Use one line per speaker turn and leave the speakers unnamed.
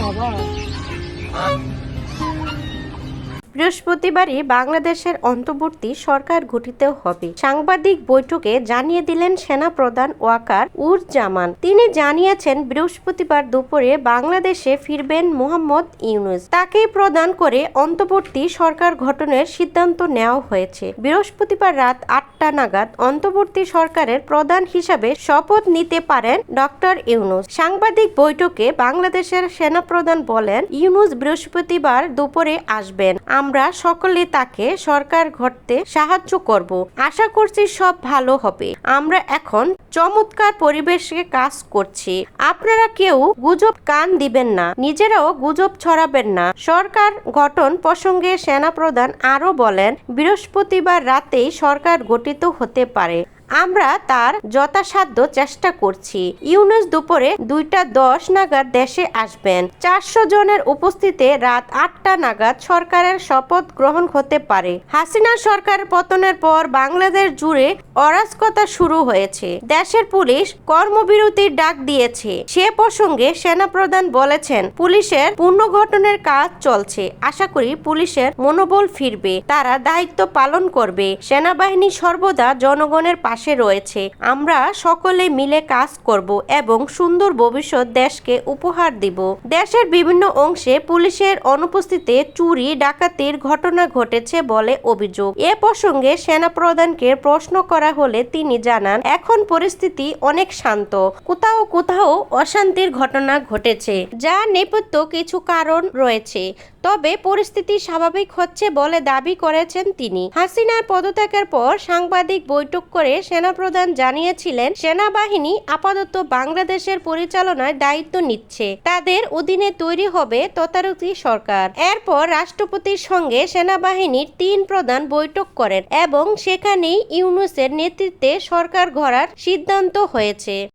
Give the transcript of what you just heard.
বাবা।
বৃহস্পতিবারই বাংলাদেশের অন্তর্বর্তী সরকার গঠিত হবে। সাংবাদিক বৈঠকে জানিয়ে দিলেন সেনা প্রধান ওয়াকার উর জামান তিনি জানিয়েছেন, বৃহস্পতিবার দুপুরে বাংলাদেশে ফিরবেন মোহাম্মদ ইউনুস। তাকেই প্রদান করে অন্তর্বর্তী সরকার গঠনের সিদ্ধান্ত নেওয়া হয়েছে। বৃহস্পতিবার রাত আটটা নাগাদ অন্তর্বর্তী সরকারের প্রধান হিসাবে শপথ নিতে পারেন ডক্টর ইউনুস। সাংবাদিক বৈঠকে বাংলাদেশের সেনাপ্রধান বলেন, ইউনুস বৃহস্পতিবার দুপুরে আসবেন। আমরা সকলে তাকে সরকার ঘটতে সাহায্য করব। আশা করছি সব ভালো হবে। আমরা এখন চমৎকার পরিবেশে কাজ করছি। আপনারা কেউ গুজব কান দিবেন না, নিজেরাও গুজব ছড়াবেন না। সরকার গঠন প্রসঙ্গে সেনা প্রধান আরও বলেন, বৃহস্পতিবার রাতেই সরকার গঠিত হতে পারে। আমরা তার যথাসাধ্য চেষ্টা করছি। ইউনুস দুপুরে দুইটা দশ নাগাদ দেশে আসবেন। চারশো জনের উপস্থিতিতে রাত আটটা নাগাদ সরকারের শপথ গ্রহণ হতে পারে। হাসিনা সরকার পতনের পর বাংলাদেশ জুড়ে অরাজকতা শুরু হয়েছে। দেশের পুলিশ কর্মবিরতির ডাক দিয়েছে। সে প্রসঙ্গে সেনাপ্রধান বলেছেন, পুলিশের পুনর্গঠনের কাজ চলছে। আশা করি পুলিশের মনোবল ফিরবে। তারা দায়িত্ব পালন করবে। সেনাবাহিনী সর্বদা জনগণের পাশে রয়েছে। আমরা সকলে মিলে কাজ করব এবং সুন্দর ভবিষ্যৎ দেশকে উপহার দিব। দেশের বিভিন্ন অংশে পুলিশের অনুপস্থিতিতে চুরি, ডাকাতির ঘটনা ঘটেছে বলে অভিযোগ। এ প্রসঙ্গে সেনাপ্রধানকে প্রশ্ন করা হলে তিনি জানান, এখন পরিস্থিতি অনেক শান্ত। কোথাও কোথাও অশান্তির ঘটনা ঘটেছে, যা নেপথ্য কিছু কারণ রয়েছে। তবে পরিস্থিতি স্বাভাবিক হচ্ছে বলে দাবি করেছেন তিনি। হাসিনার পদত্যাগের পর সাংবাদিক বৈঠক করে সেনাপ্রধান জানিয়েছিলেন, সেনাবাহিনী আপাতত বাংলাদেশের পরিচালনায় দায়িত্ব নিচ্ছে। তাদের অধীনে তৈরি হবে তথারকি সরকার। এরপর রাষ্ট্রপতির সঙ্গে সেনাবাহিনীর তিন প্রধান বৈঠক করেন এবং সেখানেই ইউনুসের নেতৃত্বে সরকার গড়ার সিদ্ধান্ত হয়েছে।